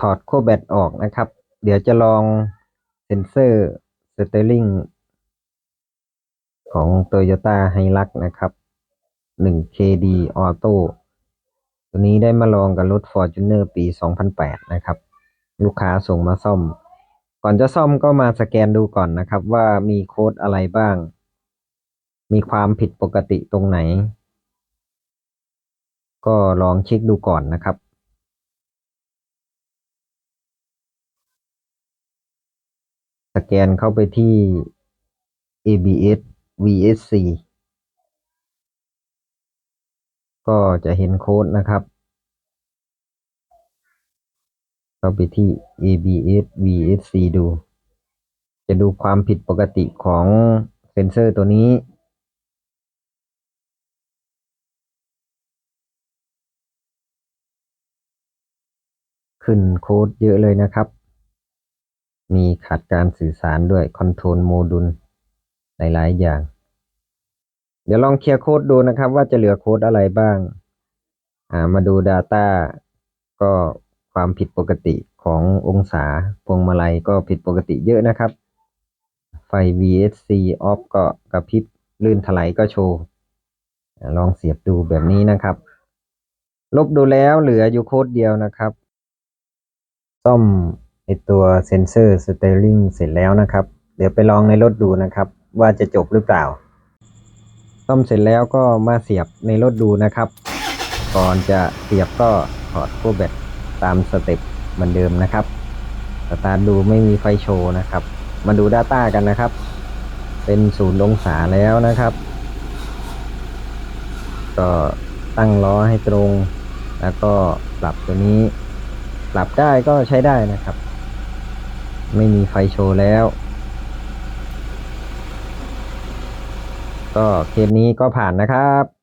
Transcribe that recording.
ถอดขั้วแบตออกนะครับ เดี๋ยวจะลองเซนเซอร์สเตอร์ลิงของ Toyota Hilux นะครับ 1KD Auto ตัวนี้ได้มาลองกับรถ Fortuner ปี 2008 นะครับ ลูกค้าส่งมาซ่อม ก่อนจะซ่อมก็มาสแกนดูก่อนนะครับ ว่ามีโค้ดอะไรบ้าง มีความผิดปกติตรงไหน ก็ลองเช็คดูก่อนนะครับ แกนเข้าไปที่ ABS VSC ก็จะเห็นโค้ดนะครับ เข้าไปที่ ABS VSC ดู จะดูความผิดปกติของเซนเซอร์ตัวนี้ ขึ้นโค้ดเยอะเลยนะครับ มีขาดการสื่อสารด้วยคอนโทรลโมดูลหลาย ๆ อย่าง เดี๋ยวลองเคลียร์โค้ดดูนะครับว่าจะเหลือโค้ดอะไรบ้าง อ่ามาดู Data ก็ความผิดปกติขององศาพวงมาลัยก็ผิดปกติเยอะนะครับ ไฟ VSC off ก็กระพริบลื่นถลายก็โชว์ ลองเสียบดูแบบนี้นะครับ ลบดูแล้วเหลืออยู่โค้ดเดียวนะครับ ซ่อม ไอตัวเซนเซอร์สเตอร์ลิงเสร็จแล้วนะครับ เดี๋ยวไปลองในรถดูนะครับ ว่าจะจบหรือเปล่าซ่อมเสร็จแล้วก็มาเสียบในรถดูนะครับ ก่อนจะเสียบก็ถอดขั้วแบตตามสเต็ปเหมือนเดิมนะครับสตาร์ทดูไม่มีไฟโชว์นะครับ มาดู Data กันนะครับ เป็นศูนย์องศาแล้วนะครับ ก็ตั้งล้อให้ตรง แล้วก็ปรับตัวนี้ ปรับได้ก็ใช้ได้นะครับ ไม่มีไฟโชว์แล้ว ก็เคสนี้ก็ผ่านนะครับ